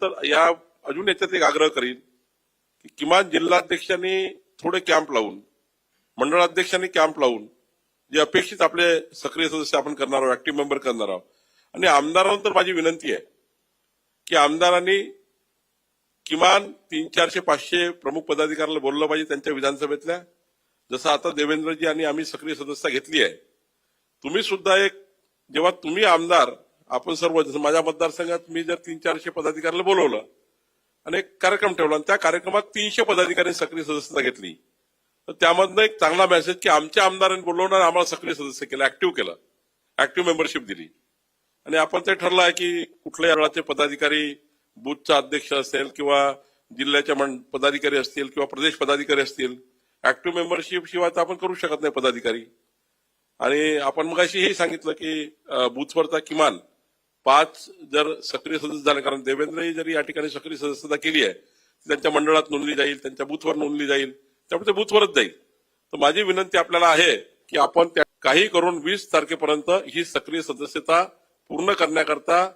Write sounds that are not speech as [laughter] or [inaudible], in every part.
त्यानंतर या अजून याच्यात एक आग्रह करीन की किमान जिल्हाध्यक्षांनी थोडे कॅम्प लावून मंडळाध्यक्षांनी कॅम्प लावून जे अपेक्षित आपले सक्रिय सदस्य आपण करणार आहोत ऍक्टिव्ह मेंबर करणार आहोत. आणि आमदारांना तर माझी विनंती आहे की आमदारांनी किमान तीन चारशे पाचशे प्रमुख पदाधिकाऱ्याला बोललं पाहिजे त्यांच्या विधानसभेतल्या. जसं आता देवेंद्रजी आणि आम्ही सक्रिय सदस्यता घेतली आहे तुम्ही सुद्धा एक जेव्हा तुम्ही आमदार आपण सर्व जसं माझ्या मतदारसंघात मी जर तीन चारशे पदाधिकाऱ्याला बोलवलं आणि एक कार्यक्रम ठेवला आणि त्या कार्यक्रमात तीनशे पदाधिकाऱ्यांनी सक्रिय सदस्यता घेतली तर त्यामधनं एक चांगला मेसेज की आमच्या आमदारांनी बोलवणार आम्हाला सक्रिय सदस्य केलं ऍक्टिव्ह केलं ऍक्टिव्ह मेंबरशिप दिली. आणि आपण ते ठरलं आहे की कुठल्याही वेळाचे पदाधिकारी बूथचा अध्यक्ष असेल किंवा जिल्ह्याच्या पदाधिकारी असतील किंवा प्रदेश पदाधिकारी असतील ऍक्टिव्ह मेंबरशिप शिवाय तर आपण करू शकत नाही पदाधिकारी. आणि आपण मग हेही सांगितलं की बूथवरचा किमान पाच जर सक्रिय सदस्य झाले कारण देवेंद्रही जरी या ठिकाणी सक्रिय सदस्यता केली आहे त्यांच्या मंडळात नोंदली जाईल त्यांच्या बूथवर नोंदली जाईल त्यामुळे ते बूथवरच जाईल. तर माझी विनंती आपल्याला आहे की आपण त्या काही करून वीस तारखेपर्यंत ही सक्रिय सदस्यता पूर्ण करण्याकरता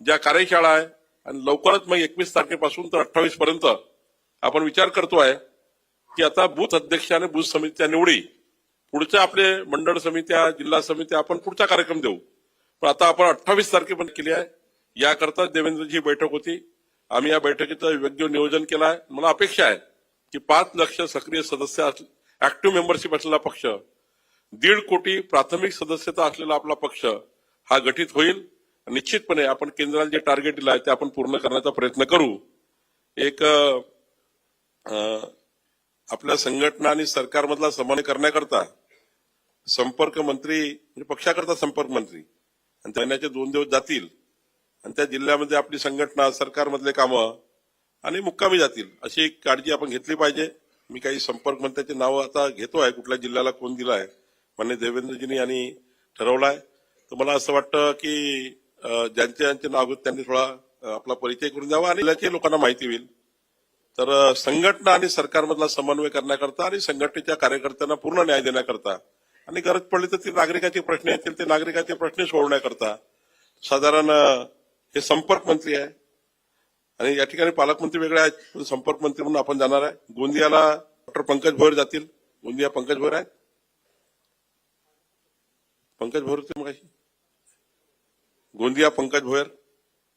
ज्या कार्यशाळा आहे आणि लवकरच मग एकवीस तारखेपासून तर अठ्ठावीस पर्यंत आपण विचार करतोय की आता बूथ अध्यक्ष आणि बूथ समितीच्या निवडी पुढच्या आपले मंडळ समित्या जिल्हा समित्या आपण पुढचा कार्यक्रम देऊ. पण आता आपण अठ्ठावीस तारखेपर्यंत केली आहे. याकरता देवेंद्रजी बैठक होती. आम्ही या बैठकीचं योग्य नियोजन केलं आहे मला अपेक्षा आहे की पाच लक्ष सक्रिय सदस्य ऍक्टिव्ह मेंबरशिप असलेला पक्ष दीड कोटी प्राथमिक सदस्यता असलेला आपला पक्ष हा गठीत होईल. निश्चितपणे आपण केंद्राला जे टार्गेट दिलं आहे ते आपण पूर्ण करण्याचा प्रयत्न करू. एक अं, आपल्या संघटना आणि सरकारमधला समन्वय करण्याकरता संपर्क मंत्री म्हणजे पक्षाकरता संपर्क मंत्री आणि महिन्याचे दोन दिवस जातील. आणि त्या जिल्ह्यामध्ये आपली संघटना सरकारमधले कामं आणि मुक्कामी जातील. अशी एक काळजी आपण घेतली पाहिजे. मी काही संपर्क मंत्र्याचे नावं आता घेतो आहे. कुठल्या जिल्ह्याला कोण दिलं आहे मान्य देवेंद्रजींनी यांनी ठरवलाय. तर मला असं वाटतं की ज्यांचे ज्यांचे नाव आहेत त्यांनी थोडा आपला परिचय करून द्यावा आणि जिल्ह्याची लोकांना माहिती होईल. तर संघटना आणि सरकारमधला समन्वय करण्याकरता आणि संघटनेच्या कार्यकर्त्यांना पूर्ण न्याय देण्याकरता आणि गरज पडली तर ते नागरिकाचे प्रश्न येतील ते नागरिकाचे प्रश्न सोडवण्याकरता. साधारण हे संपर्क मंत्री आहे. आणि या ठिकाणी पालकमंत्री वेगळे आहेत संपर्क मंत्री म्हणून आपण जाणार आहे. गोंदियाला डॉक्टर पंकज भोयर जातील. गोंदिया पंकज भोयर आहेत. पंकज भोयर होते मग गोंदिया पंकज भोयर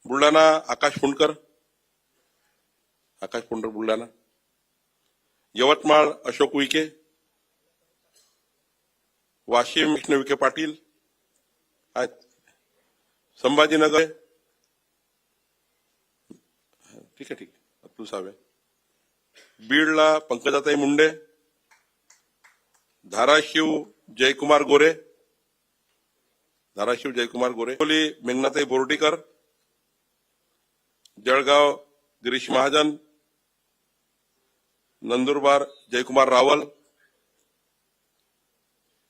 बुलढाणा आकाश फुंडकर आकाश फुंडकर बुलढाणा. यवतमाळ अशोक उईके. वाशिम कृष्ण विखे पाटील संभाजीनगर. ठीक आहे ठीक आहे. अब्दुल साहेब बीडला पंकजाताई मुंडे धाराशिव जयकुमार गोरे धाराशिव जयकुमार गोरे हिंगोली मेघनाताई बोर्डीकर जळगाव गिरीश महाजन नंदुरबार जयकुमार रावल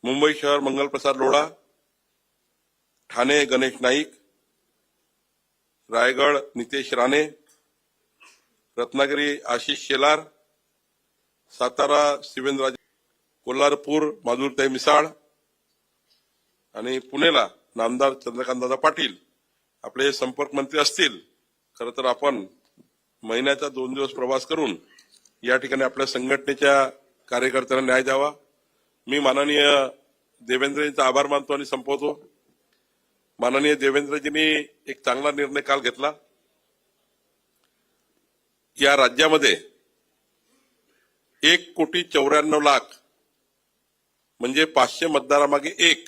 मुंबई शहर मंगलप्रसाद लोढा ठाणे गणेश नाईक रायगड नितेश राणे रत्नागिरी आशिष शेलार सातारा शिवेंद्रराजे कोल्हारपूर माधुरताई मिसाळ आणि पुणेला नामदार चंद्रकांतदादा पाटील आपले संपर्क मंत्री असतील. खरं तर आपण महिन्याचा दोन दिवस प्रवास करून या ठिकाणी आपल्या संघटनेच्या कार्यकर्त्यांना न्याय द्यावा. मी माननीय देवेंद्रजींचा आभार मानतो आणि संपवतो. माननीय देवेंद्रजींनी एक चांगला निर्णय काल घेतला. या राज्यामध्ये एक कोटी चौऱ्याण्णव लाख म्हणजे पाचशे मतदारामागे एक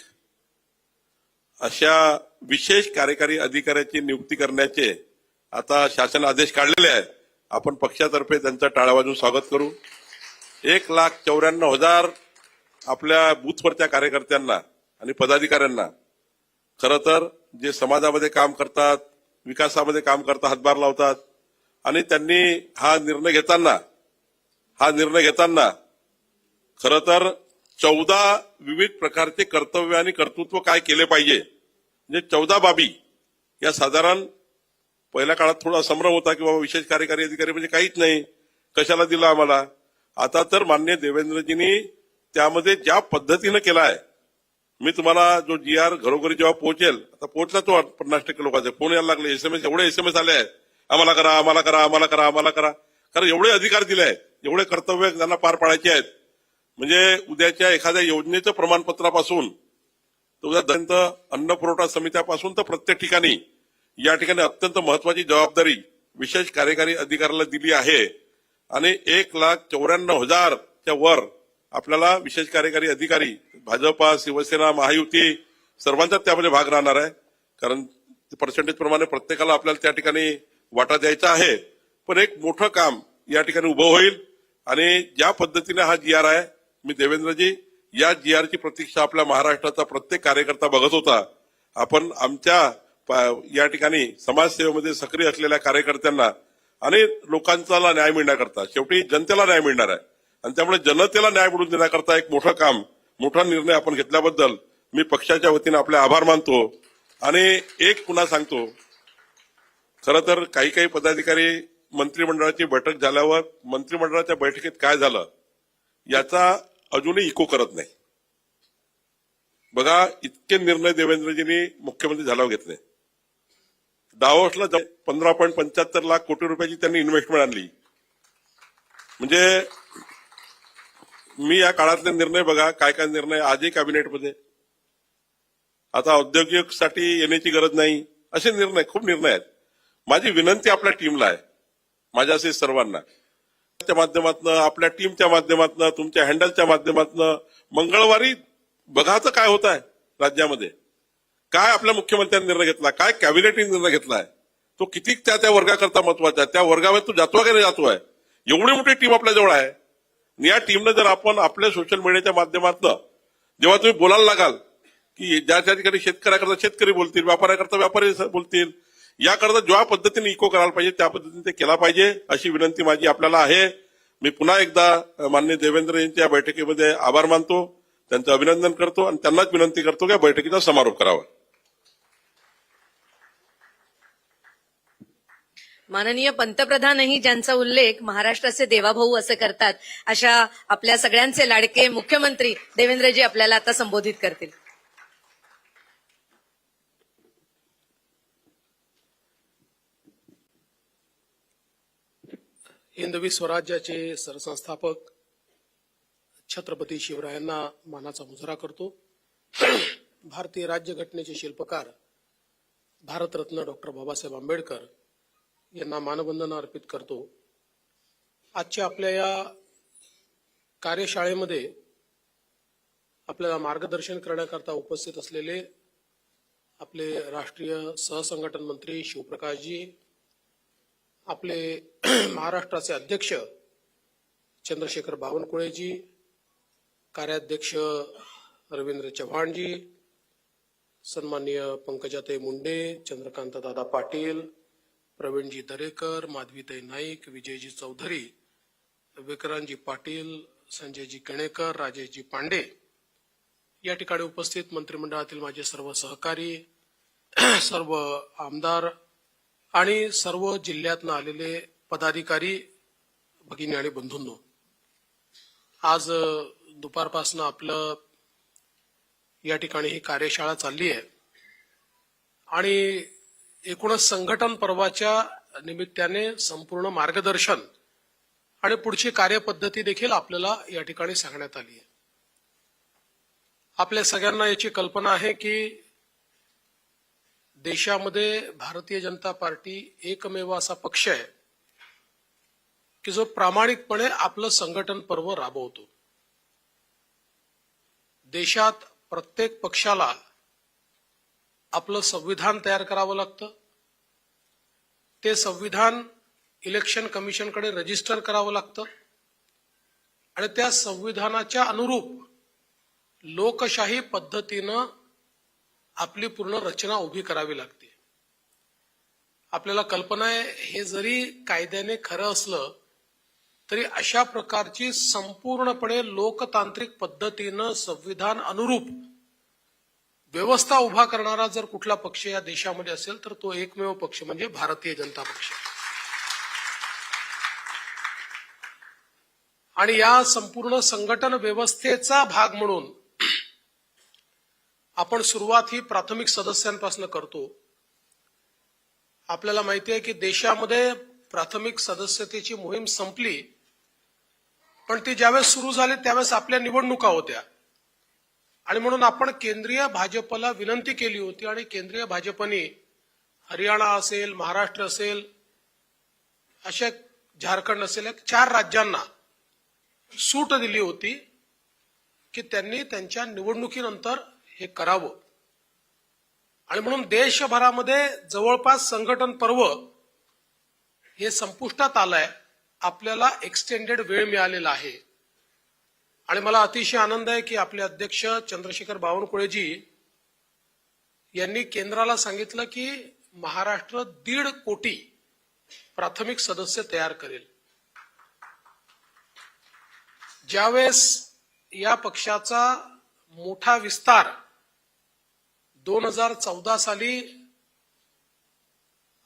अशा विशेष कार्यकारी अधिकाऱ्याची नियुक्ती करण्याचे आता शासन आदेश काढलेले आहेत आपण पक्षातर्फे त्यांचं टाळ्या वाजून स्वागत करू. एक लाख चौऱ्याण्णव हजार आपल्या बूथवरच्या कार्यकर्त्यांना आणि पदाधिकाऱ्यांना खरं तर जे समाजामध्ये काम करतात विकासामध्ये काम करतात हातभार लावतात आणि त्यांनी हा निर्णय घेताना हा निर्णय घेताना खरं तर चौदा विविध प्रकारचे कर्तव्य आणि कर्तृत्व काय केले पाहिजे? म्हणजे चौदा बाबी या साधारण पहिल्या काळात थोडा संभ्रम होता की बाबा विशेष कार्यकारी अधिकारी म्हणजे काहीच नाही. कशाला दिला आम्हाला? आता तर मान्य देवेंद्रजींनी त्यामध्ये ज्या पद्धतीनं केला आहे मी तुम्हाला जो जी आर घरोघरी जेव्हा पोहोचेल आता पोहोचला तो पन्नास टक्के लोकांचे. फोन यायला लागले? एसएमएस एवढे एसएमएस आले आहेत. आम्हाला करा आम्हाला करा आम्हाला करा आम्हाला करा. कारण एवढे अधिकार दिले आहेत एवढे कर्तव्य त्यांना पार पाडायचे आहेत. म्हणजे उद्याच्या एखाद्या योजनेचं प्रमाणपत्रापासून तर उद्यापर्यंत अन्न पुरवठा समित्यापासून तर प्रत्येक ठिकाणी या ठिकाणी अत्यंत महत्वाची जबाबदारी विशेष कार्यकारी अधिकाऱ्याला दिली आहे. आणि एक लाख चौऱ्याण्णव हजारच्या वर आपल्याला विशेष कार्यकारी अधिकारी भाजपा शिवसेना महायुती सर्वांचाच त्यामध्ये भाग राहणार आहे. कारण पर्सेंटेज प्रमाणे प्रत्येकाला आपल्याला त्या ठिकाणी वाटा द्यायचा आहे. पण एक मोठं काम या ठिकाणी उभं होईल आणि ज्या पद्धतीने हा जी आर आहे मी देवेंद्रजी या जी आरची प्रतीक्षा आपल्या महाराष्ट्राचा प्रत्येक कार्यकर्ता बघत होता. आपण आमच्या या ठिकाणी समाजसेवेमध्ये सक्रिय असलेल्या कार्यकर्त्यांना आणि लोकांचा न्याय मिळण्याकरता शेवटी जनतेला न्याय मिळणार आहे. आणि त्यामुळे जनतेला न्याय मिळवून देण्याकरता एक मोठं काम मोठा निर्णय आपण घेतल्याबद्दल मी पक्षाच्या वतीने आपले आभार मानतो. आणि एक पुन्हा सांगतो खरं तर काही काही पदाधिकारी मंत्रिमंडळाची बैठक झाल्यावर मंत्रिमंडळाच्या बैठकीत काय झालं याचा अजूनही इको करत नाही. बघा इतके निर्णय देवेंद्रजींनी मुख्यमंत्री झाल्यावर घेतले. दावोसला पंधरा पॉईंट पंच्याहत्तर लाख कोटी रुपयाची त्यांनी इन्व्हेस्टमेंट आणली. म्हणजे मी या काळातले निर्णय बघा काय काय निर्णय आजही कॅबिनेटमध्ये. आता औद्योगिकसाठी येण्याची गरज नाही असे निर्णय खूप निर्णय आहेत. माझी विनंती आपल्या टीमला आहे माझ्या असे सर्वांना. त्या माध्यमातनं आपल्या टीमच्या माध्यमातनं तुमच्या हँडलच्या माध्यमातनं मंगळवारी बघाचं काय होत आहे राज्यामध्ये. काय आपल्या मुख्यमंत्र्यांनी निर्णय घेतला काय कॅबिनेटने निर्णय घेतलाय तो किती त्या त्या वर्गाकरता महत्त्वाचा आहे. त्या वर्गामध्ये तो जातो का नाही जातो आहे? एवढी मोठी टीम आपल्या जवळ आहे. या टीमनं जर आपण आपल्या सोशल मीडियाच्या माध्यमातून जेव्हा तुम्ही बोलायला लागाल की ज्या ज्या ठिकाणी शेतकऱ्याकरता शेतकरी बोलतील व्यापाऱ्याकरता व्यापारी बोलतील याकरता ज्या पद्धतीने इको करायला पाहिजे त्या पद्धतीने ते केला पाहिजे अशी विनंती माझी आपल्याला आहे. मी पुन्हा एकदा माननीय देवेंद्र यांच्या बैठकीमध्ये आभार मानतो त्यांचं अभिनंदन करतो आणि त्यांनाच विनंती करतो की या बैठकीचा समारोप करावा. माननीय पंतप्रधानही ज्यांचा उल्लेख महाराष्ट्राचे देवाभाऊ असं करतात अशा आपल्या सगळ्यांचे लाडके मुख्यमंत्री देवेंद्रजी आपल्याला आता संबोधित करतील. हिंदवी स्वराज्याचे सरसंस्थापक छत्रपती शिवरायांना मानाचा मुजरा करतो. भारतीय राज्यघटनेचे शिल्पकार भारतरत्न डॉक्टर बाबासाहेब आंबेडकर यांना मानवंदना अर्पित करतो. आजच्या आपल्या या कार्यशाळेमध्ये आपल्याला मार्गदर्शन करण्याकरता उपस्थित असलेले आपले राष्ट्रीय सहसंघटन मंत्री शिवप्रकाशजी आपले [clears throat] महाराष्ट्राचे अध्यक्ष चंद्रशेखर बावनकुळेजी कार्याध्यक्ष रवींद्र चव्हाणजी सन्माननीय पंकजाताई मुंडे चंद्रकांत दादा पाटील प्रवीणजी दरेकर माधवीताई नाईक विजयजी चौधरी विक्रांतजी पाटील संजयजी केणेकर राजेशजी पांडे या ठिकाणी उपस्थित मंत्रिमंडळातील माझे सर्व सहकारी [clears throat] सर्व आमदार आणि सर्व जिल्ह्यातनं आलेले पदाधिकारी भगिनी आणि बंधूंनो आज दुपारपासून दुपारपासनं आपलं या ठिकाणी ही कार्यशाळा चालली आहे. आणि एकूणच संघटन पर्वाच्या निमित्ताने संपूर्ण मार्गदर्शन आणि पुढची कार्यपद्धती देखील आपल्याला या ठिकाणी सांगण्यात आली आहे. आपल्या सगळ्यांना याची कल्पना आहे की देशामध्ये भारतीय जनता पार्टी एकमेव असा पक्ष आहे की जो प्रामाणिकपणे आपलं संघटन पर्व राबवतो. देशात प्रत्येक पक्षाला आपलं संविधान तयार करावं लागतं. ते संविधान इलेक्शन कमिशनकडे रजिस्टर करावं लागतं. आणि त्या संविधानाच्या अनुरूप लोकशाही पद्धतीनं आपली पूर्ण रचना उभी करावी लागते. आपल्याला कल्पना आहे हे जरी कायद्याने खरं असलं तरी अशा प्रकारची संपूर्णपणे लोकतांत्रिक पद्धतीनं संविधान अनुरूप व्यवस्था उभा करणारा जर कुठला पक्ष या देशामध्ये असेल तर तो एकमेव पक्ष म्हणजे भारतीय जनता पक्ष. आणि या संपूर्ण संघटन व्यवस्थेचा भाग म्हणून आपण सुरुवात ही प्राथमिक सदस्यांपासून करतो. आपल्याला माहिती आहे की देशामध्ये प्राथमिक सदस्यतेची मोहीम संपली पण ती ज्यावेळेस सुरू झाली त्यावेळेस आपल्या निवडणुका होत्या. आणि म्हणून आपण केंद्रीय भाजपला विनंती केली होती आणि केंद्रीय भाजपने हरियाणा असेल महाराष्ट्र असेल अशा झारखंड असेल चार राज्यांना सूट दिली होती की त्यांनी त्यांच्या निवडणुकीनंतर हे करावं. आणि म्हणून देशभरामध्ये जवळपास संघटन पर्व हे संपुष्टात आलंय. आपल्याला एक्सटेंडेड वेळ मिळालेला आहे. आणि मला अतिशय आनंद आहे की आपले अध्यक्ष चंद्रशेखर बावनकुळेजी यांनी केंद्राला सांगितलं की महाराष्ट्र दीड कोटी प्राथमिक सदस्य तयार करेल. ज्यावेळेस या पक्षाचा मोठा विस्तार दोन हजार चौदा साली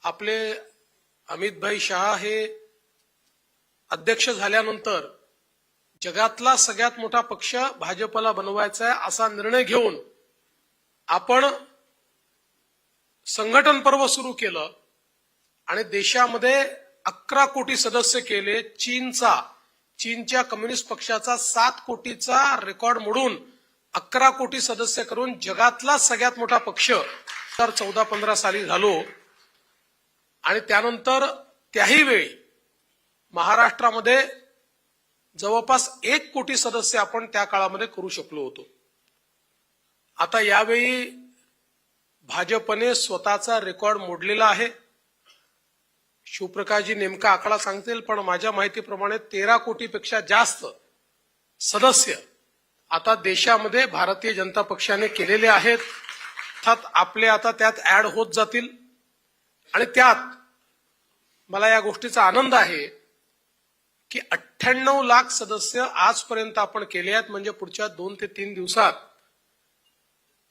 आपले अमितभाई शहा हे अध्यक्ष झाल्यानंतर जगातला सगळ्यात मोठा पक्ष भाजपला बनवायचा आहे असा निर्णय घेऊन आपण संघटन पर्व सुरू केलं आणि देशामध्ये अकरा कोटी सदस्य केले. चीनचा चीनच्या कम्युनिस्ट पक्षाचा सात कोटीचा रेकॉर्ड मोडून अकरा कोटी सदस्य करून जगातला सगळ्यात मोठा पक्ष तर चौदा पंधरा साली झालो. आणि त्यानंतर त्याही वेळी महाराष्ट्रामध्ये जवळपास एक कोटी सदस्य आपण त्या काळामध्ये करू शकलो होतो. आता यावेळी भाजपने स्वतःचा रेकॉर्ड मोडलेला आहे. शिवप्रकाशजी नेमका आकडा सांगतील पण माझ्या माहितीप्रमाणे तेरा कोटीपेक्षा जास्त सदस्य आता देशामध्ये भारतीय जनता पक्षाने केलेले आहेत. अर्थात आपले आता त्यात ऍड होत जातील. आणि त्यात मला या गोष्टीचा आनंद आहे. की अठ्ठ्याण्णव लाख सदस्य आजपर्यंत आपण केले आहेत म्हणजे पुढच्या दोन ते तीन दिवसात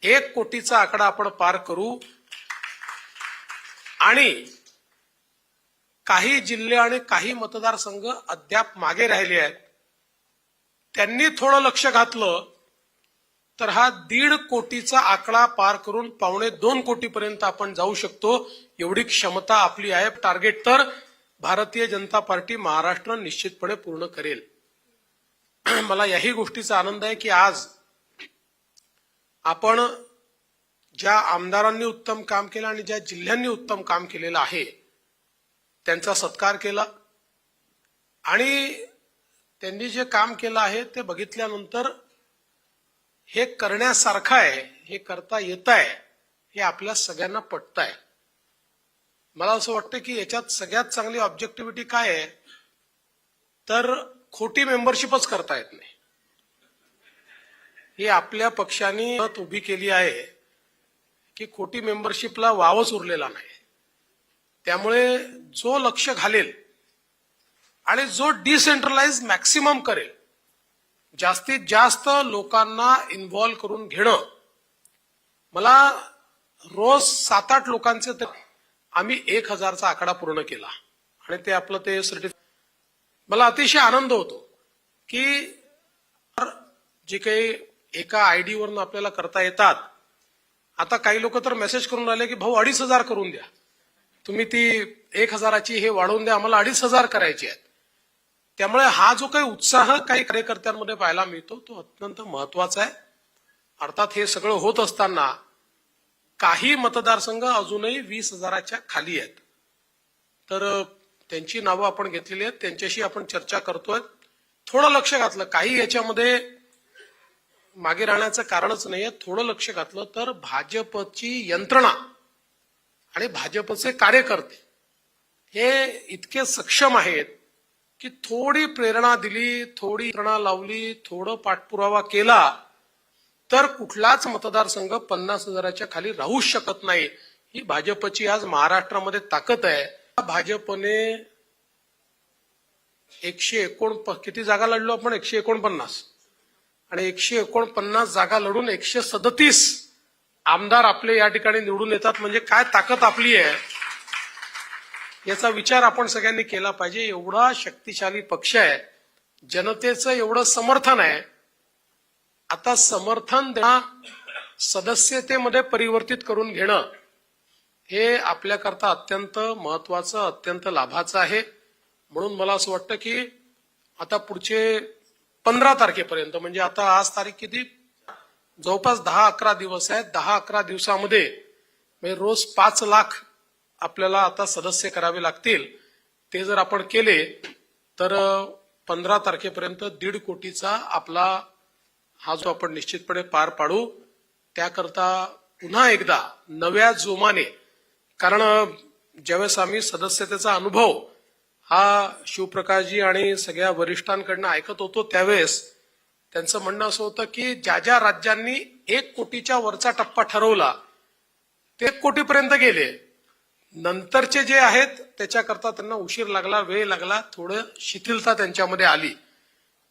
एक कोटीचा आकडा आपण पार करू. आणि काही जिल्हे आणि काही मतदारसंघ अद्याप मागे राहिले आहेत. त्यांनी थोडं लक्ष घातलं तर हा दीड कोटीचा आकडा पार करून पावणे दोन कोटीपर्यंत आपण जाऊ शकतो. एवढी क्षमता आपली आहे. टार्गेट तर भारतीय जनता पार्टी महाराष्ट्र निश्चितपणे पूर्ण करेल. [clears throat] मला याही गोष्टीचा आनंद आहे की आज आपण ज्या आमदारांनी उत्तम काम केलं आणि ज्या जिल्ह्यांनी उत्तम काम केलेलं आहे त्यांचा सत्कार केला. आणि त्यांनी जे काम केलं आहे ते बघितल्यानंतर हे करण्यासारखं आहे हे करता येत आहे हे आपल्या सगळ्यांना पटत आहे मला असं वाटतं की याच्यात सगळ्यात चांगली ऑब्जेक्टिव्हिटी काय आहे? तर खोटी मेंबरशिपच करता येत नाही. ही आपल्या पक्षाने उभी केली आहे की खोटी मेंबरशिपला वावच उरलेला नाही. त्यामुळे जो लक्ष घालेल आणि जो डिसेंट्रलाइज मॅक्सिमम करेल जास्तीत जास्त लोकांना इन्व्हॉल्व्ह करून घेणं मला रोज सात आठ लोकांचे तर आम्ही एक हजारचा आकडा पूर्ण केला. आणि ते आपलं ते सर्टिफिकेट मला अतिशय आनंद होतो की जे काही एका आय डीवरून आपल्याला करता येतात. आता काही लोक तर मेसेज करून राहिले की भाऊ अडीच हजार करून द्या. तुम्ही ती एक हजाराची हे वाढवून द्या. आम्हाला अडीच हजार करायची आहेत. त्यामुळे हा जो काही उत्साह काही कार्यकर्त्यांमध्ये पाहायला मिळतो तो अत्यंत महत्त्वाचा आहे. अर्थात हे सगळं होत असताना काही मतदारसंघ अजूनही वीस हजाराच्या खाली आहेत. तर त्यांची नावं आपण घेतलेली आहेत. त्यांच्याशी आपण चर्चा करतोय. थोडं लक्ष घातलं. काही याच्यामध्ये मागे राहण्याचं कारणच नाहीये. थोडं लक्ष घातलं तर भाजपची यंत्रणा आणि भाजपचे कार्यकर्ते हे इतके सक्षम आहेत की थोडी प्रेरणा दिली थोडी प्रेरणा लावली थोडं पाठपुरावा केला तर कुठलाच मतदारसंघ पन्नास हजाराच्या खाली राहू शकत नाही. ही भाजपची आज महाराष्ट्रामध्ये ताकद आहे. भाजपने एकशे एकोण किती जागा लढलो आपण? एकशे एकोणपन्नास. आणि एकशे एकोणपन्नास जागा लढून एकशे सदतीस आमदार आपले या ठिकाणी निवडून येतात. म्हणजे काय ताकद आपली आहे? याचा विचार आपण सगळ्यांनी केला पाहिजे. एवढा शक्तिशाली पक्ष आहे. जनतेचं एवढं समर्थन आहे. आता समर्थन देणं सदस्यतेमध्ये परिवर्तित करून घेणं हे आपल्याकरता अत्यंत महत्वाचं अत्यंत लाभाचं आहे. म्हणून मला असं वाटतं की आता पुढचे पंधरा तारखेपर्यंत म्हणजे आता आज तारीख किती? जवळपास दहा अकरा दिवस आहेत. दहा अकरा दिवसामध्ये म्हणजे रोज पाच लाख आपल्याला आता सदस्य करावे लागतील. ते जर आपण केले तर पंधरा तारखेपर्यंत दीड कोटीचा आपला हा जो आपण निश्चितपणे पार पाडू त्याकरता पुन्हा एकदा नव्या जोमाने कारण ज्यावेळेस आम्ही सदस्यतेचा अनुभव हा शिवप्रकाशजी आणि सगळ्या वरिष्ठांकडनं ऐकत होतो त्यावेळेस त्यांचं म्हणणं असं होतं की ज्या ज्या राज्यांनी एक कोटीच्या वरचा टप्पा ठरवला ते एक कोटीपर्यंत गेले. नंतरचे जे आहेत त्याच्याकरता त्यांना उशीर लागला वेळ लागला थोडं शिथिलता त्यांच्यामध्ये आली.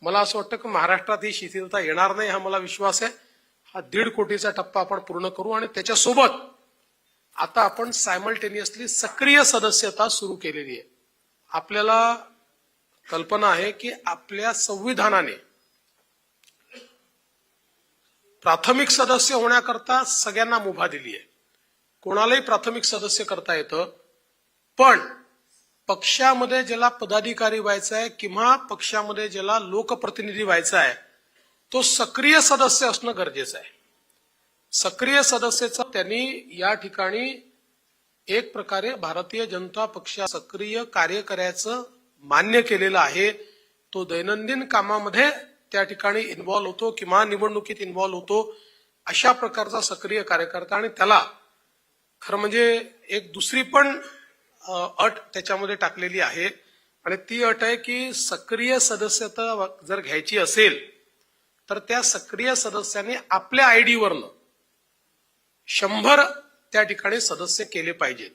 मला असं वाटतं की महाराष्ट्रात ही शिथिलता येणार नाही हा मला विश्वास आहे. हा दीड कोटीचा टप्पा आपण पूर्ण करू आणि त्याच्यासोबत आता आपण सायमल्टेनियसली सक्रिय सदस्यता सुरू केलेली आहे. आपल्याला कल्पना आहे की आपल्या संविधानाने प्राथमिक सदस्य होण्याकरता सगळ्यांना मुभा दिली आहे. कोणालाही प्राथमिक सदस्य करता येतं पण पक्षामध्ये ज्याला पदाधिकारी व्हायचा आहे किंवा पक्षामध्ये ज्याला लोकप्रतिनिधी व्हायचा आहे तो सक्रिय सदस्य असणं गरजेचं आहे. सक्रिय सदस्याचा त्यांनी या ठिकाणी एक प्रकारे भारतीय जनता पक्षा सक्रिय कार्य करायचं मान्य केलेलं आहे. तो दैनंदिन कामामध्ये त्या ठिकाणी इन्व्हॉल्व्ह होतो किंवा निवडणुकीत इन्व्हॉल्व्ह होतो अशा प्रकारचा सक्रिय कार्यकर्ता आणि त्याला खरं म्हणजे एक दुसरी पण अट त्याच्यामध्ये टाकलेली आहे. आणि ती अट आहे की सक्रिय सदस्यता जर घ्यायची असेल तर त्या सक्रिय सदस्याने आपल्या आयडीवरनं शंभर त्या ठिकाणी सदस्य केले पाहिजेत.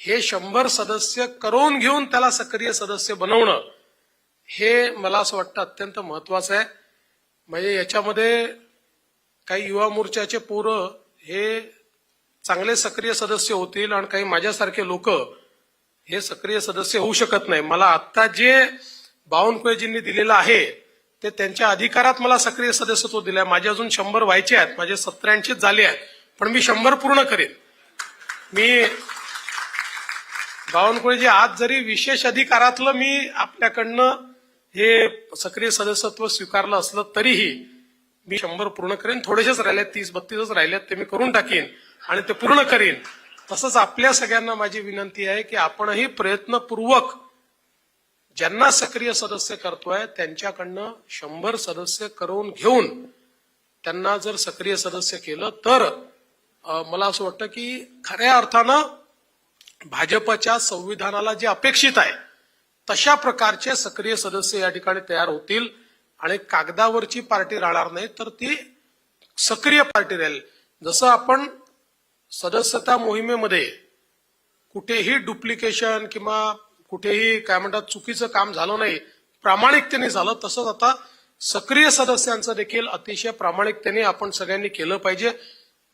हे शंभर सदस्य करून घेऊन त्याला सक्रिय सदस्य बनवणं हे मला असं वाटतं अत्यंत महत्वाचं आहे. म्हणजे याच्यामध्ये काही युवा मोर्चाचे पोरं हे चांगले सक्रिय सदस्य होतील आणि काही माझ्यासारखे लोक हे सक्रिय सदस्य होऊ शकत नाही. मला आत्ता जे बावनकुळेजींनी दिलेलं आहे ते त्यांच्या अधिकारात मला सक्रिय सदस्यत्व दिलंय. माझे अजून शंभर व्हायचे आहेत माझे सत्र्याऐंशीच झाले आहेत पण मी शंभर पूर्ण करेन. मी बावनकुळेजी आज जरी विशेष अधिकारातलं मी आपल्याकडनं हे सक्रिय सदस्यत्व स्वीकारलं असलं तरीही मी शंभर पूर्ण करेन थोडेसेच राहिले तीस बत्तीसच राहिलेत ते मी करून टाकेन आणि ते पूर्ण करीन. तसंच आपल्या सगळ्यांना माझी विनंती आहे की आपणही प्रयत्नपूर्वक ज्यांना सक्रिय सदस्य करतोय त्यांच्याकडनं शंभर सदस्य करून घेऊन त्यांना जर सक्रिय सदस्य केलं तर मला असं वाटतं की खऱ्या अर्थानं भाजपच्या संविधानाला जे अपेक्षित आहे तशा प्रकारचे सक्रिय सदस्य या ठिकाणी तयार होतील. आणि कागदावरची पार्टी राहणार नाही तर ती सक्रिय पार्टी राहील. जसं आपण सदस्यता मोहिमेमध्ये कुठेही डुप्लिकेशन किंवा कुठेही काय म्हणतात चुकीचं काम झालं नाही प्रामाणिकतेने झालं तसंच आता सक्रिय सदस्यांचं देखील अतिशय प्रामाणिकतेने आपण सगळ्यांनी केलं पाहिजे.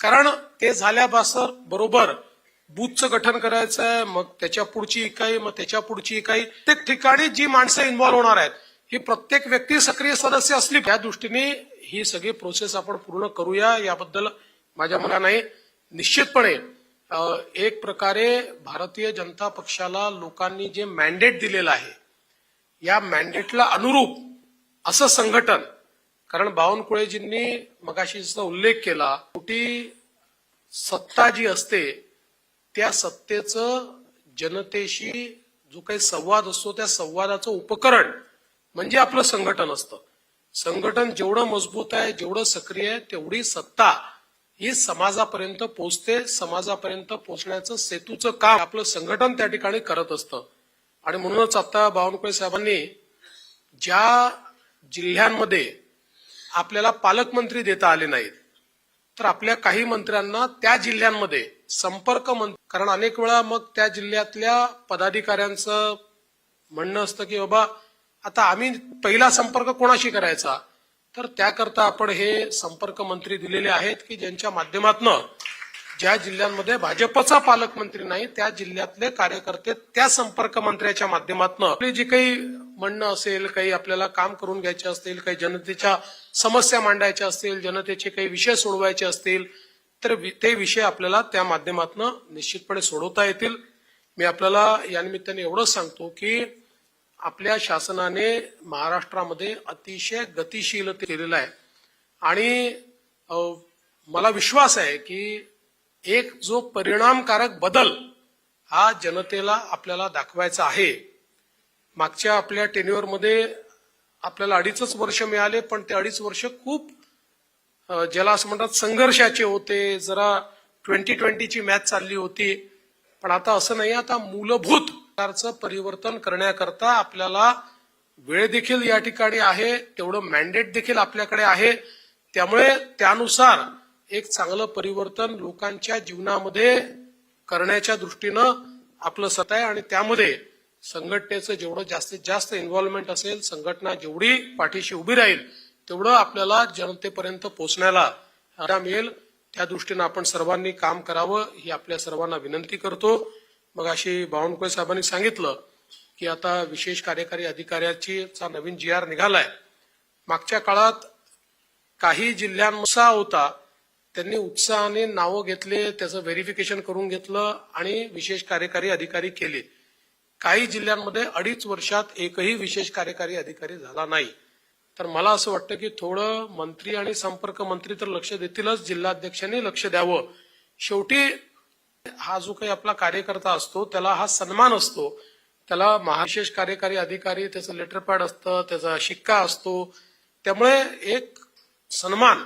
कारण ते झाल्यापासून बरोबर बूथचं गठन करायचं आहे मग त्याच्या पुढची इकाई मग त्याच्या पुढची इकाई. प्रत्येक ठिकाणी जी माणसं इन्व्हॉल्व्ह होणार आहेत ही प्रत्येक व्यक्ती सक्रिय सदस्य असली त्या दृष्टीने ही सगळी प्रोसेस आपण पूर्ण करूया याबद्दल माझ्या मनाने निश्चितपणे एक प्रकारे भारतीय जनता पक्षाला लोकांनी जे मॅन्डेट दिलेलं आहे या मॅन्डेटला अनुरूप असं संघटन कारण बावनकुळेजींनी मगाशी जसा उल्लेख केला कुठे सत्ता जी असते त्या सत्तेचं जनतेशी जो काही संवाद असतो त्या संवादाचं उपकरण म्हणजे आपलं संघटन असतं. संघटन जेवढं मजबूत आहे जेवढं सक्रिय आहे तेवढी सत्ता ही समाजापर्यंत पोहोचते. समाजापर्यंत पोहोचण्याचं सेतूचं काम आपलं संघटन त्या ठिकाणी करत असतं. आणि म्हणूनच आता बावनकुळे साहेबांनी ज्या जिल्ह्यांमध्ये आपल्याला पालकमंत्री देता आले नाहीत तर आपल्या काही मंत्र्यांना त्या जिल्ह्यांमध्ये संपर्क मंत्री कारण अनेक वेळा मग त्या जिल्ह्यातल्या पदाधिकाऱ्यांचं म्हणणं असतं की बाबा आता आम्ही पहिला संपर्क कोणाशी करायचा? तर त्याकरता आपण हे संपर्क मंत्री दिलेले आहेत की ज्यांच्या माध्यमातनं ज्या जिल्ह्यांमध्ये भाजपचा पालकमंत्री नाही त्या जिल्ह्यातले कार्यकर्ते त्या संपर्क मंत्र्याच्या माध्यमातून आपली जी काही म्हणणं असेल काही आपल्याला काम करून घ्यायचे असतील काही जनतेच्या समस्या मांडायच्या असतील जनतेचे काही विषय सोडवायचे असतील तर ते विषय आपल्याला त्या माध्यमातून निश्चितपणे सोडवता येतील. मी आपल्याला यानिमित्ताने एवढंच सांगतो की आपल्या शासनाने महाराष्ट्रामध्ये अतिशय गतिशील केलेलं आहे. आणि मला विश्वास आहे की एक जो परिणामकारक बदल हा जनतेला आपल्याला दाखवायचा आहे. मागच्या आपल्या टेन्युअरमध्ये आपल्याला अडीचच वर्ष मिळाले पण ते अडीच वर्ष खूप ज्याला असं म्हणतात संघर्षाचे होते. जरा ट्वेंटी ट्वेंटीची मॅच चालली होती. पण आता असं नाही आता मूलभूत सरकारचं परिवर्तन करण्याकरता आपल्याला वेळ देखील या ठिकाणी आहे तेवढं मॅन्डेट देखील आपल्याकडे आहे. त्यामुळे त्यानुसार एक चांगलं परिवर्तन लोकांच्या जीवनामध्ये करण्याच्या दृष्टीनं आपलं सत आहे आणि त्यामध्ये संघटनेचं जेवढं जास्तीत जास्त इन्व्हॉल्वमेंट असेल संघटना जेवढी पाठीशी उभी राहील तेवढं आपल्याला जनतेपर्यंत पोहोचण्याला मिळेल. त्या दृष्टीनं आपण सर्वांनी काम करावं ही आपल्या सर्वांना विनंती करतो. मग अशी बावनकुळे साहेबांनी सांगितलं की आता विशेष कार्यकारी अधिकाऱ्याची चा नवीन जी आर निघालाय. मागच्या काळात काही जिल्ह्यांचा होता. त्यांनी उत्साहाने नावं घेतले त्याचं व्हेरिफिकेशन करून घेतलं आणि विशेष कार्यकारी अधिकारी केले. काही जिल्ह्यांमध्ये अडीच वर्षात एकही विशेष कार्यकारी अधिकारी झाला नाही. तर मला असं वाटतं की थोडं मंत्री आणि संपर्क मंत्री तर लक्ष देतीलच जिल्हाध्यक्षांनी लक्ष द्यावं. शेवटी हा जो काही आपला कार्यकर्ता असतो त्याला हा सन्मान असतो. त्याला महाविशेष कार्यकारी अधिकारी त्याचं लेटर पॅड असतं त्याचा शिक्का असतो. त्यामुळे एक सन्मान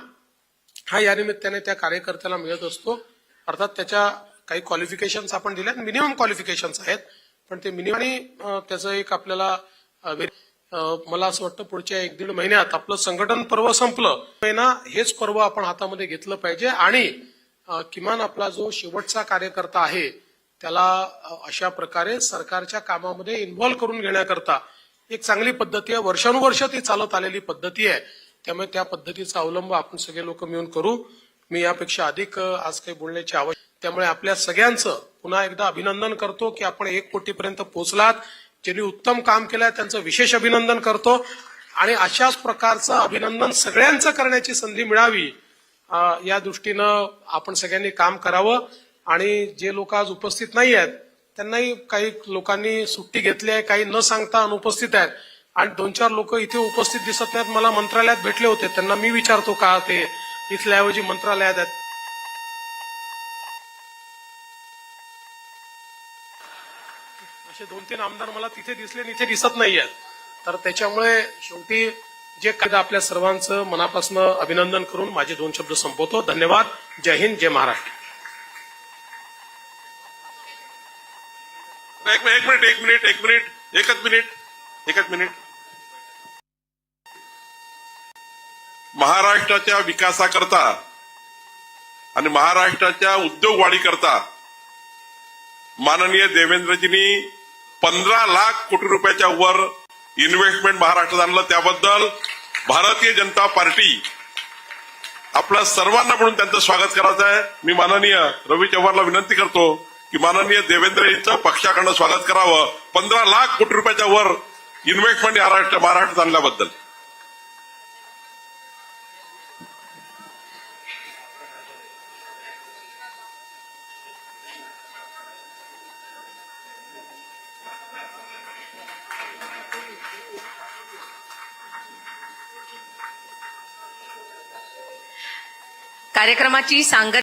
हा या निमित्ताने त्या कार्यकर्त्याला मिळत असतो. अर्थात त्याच्या काही क्वालिफिकेशन्स आपण दिल्यात मिनिमम क्वालिफिकेशन्स आहेत. पण ते मिनिमम आणि त्याचं एक आपल्याला मला असं वाटतं पुढच्या एक दीड महिन्यात आपलं संघटन पर्व संपलं. महिना हेच पर्व आपण हातामध्ये घेतलं पाहिजे आणि किमान आपला जो शेवटचा कार्यकर्ता आहे त्याला अशा प्रकारे सरकारच्या कामामध्ये इन्व्हॉल्व करून घेण्याकरता एक चांगली पद्धती आहे. वर्षानुवर्ष ती चालत आलेली पद्धती आहे. त्यामुळे त्या पद्धतीचा अवलंब आपण सगळे लोक मिळून करू. मी यापेक्षा अधिक आज काही बोलण्याची आवश्यक त्यामुळे आपल्या सगळ्यांचं पुन्हा एकदा अभिनंदन करतो की आपण एक कोटीपर्यंत पोहोचलात. ज्यांनी उत्तम काम केलंय त्यांचं विशेष अभिनंदन करतो. आणि अशाच प्रकारचं अभिनंदन सगळ्यांचं करण्याची संधी मिळावी. या दृष्टीनं आपण सगळ्यांनी काम करावं आणि जे लोक आज उपस्थित नाही आहेत त्यांनाही काही लोकांनी सुट्टी घेतली आहे काही न सांगता अनुपस्थित आहेत. आणि दोन चार लोक इथे उपस्थित दिसत नाहीत मला मंत्रालयात भेटले होते. त्यांना मी विचारतो का ते इथल्याऐवजी मंत्रालयात आहेत. असे दोन तीन आमदार मला तिथे दिसले आणि इथे दिसत नाही आहेत तर त्याच्यामुळे शेवटी जे कायदा आपल्या सर्वांचं मनापासून अभिनंदन करून माझे दोन शब्द संपवतो. धन्यवाद. जय हिंद जय महाराष्ट्र. एक एक मिनिट एक मिनिट एक मिनिट एकच मिनिट एकच मिनिट. महाराष्ट्राच्या विकासाकरता आणि महाराष्ट्राच्या उद्योग वाढीकरता माननीय देवेंद्रजींनी पंधरा लाख कोटी रुपयाच्या वर इन्व्हेस्टमेंट महाराष्ट्रात आणलं. त्याबद्दल भारतीय जनता पार्टी आपल्या सर्वांना म्हणून त्यांचं स्वागत करायचं आहे. मी माननीय रवी चव्हाणला विनंती करतो की माननीय देवेंद्र यांचं पक्षाकडनं स्वागत करावं. पंधरा लाख कोटी रुपयाच्या वर इन्व्हेस्टमेंट महाराष्ट्र महाराष्ट्रात आणल्याबद्दल कार्यक्रमाची सांगत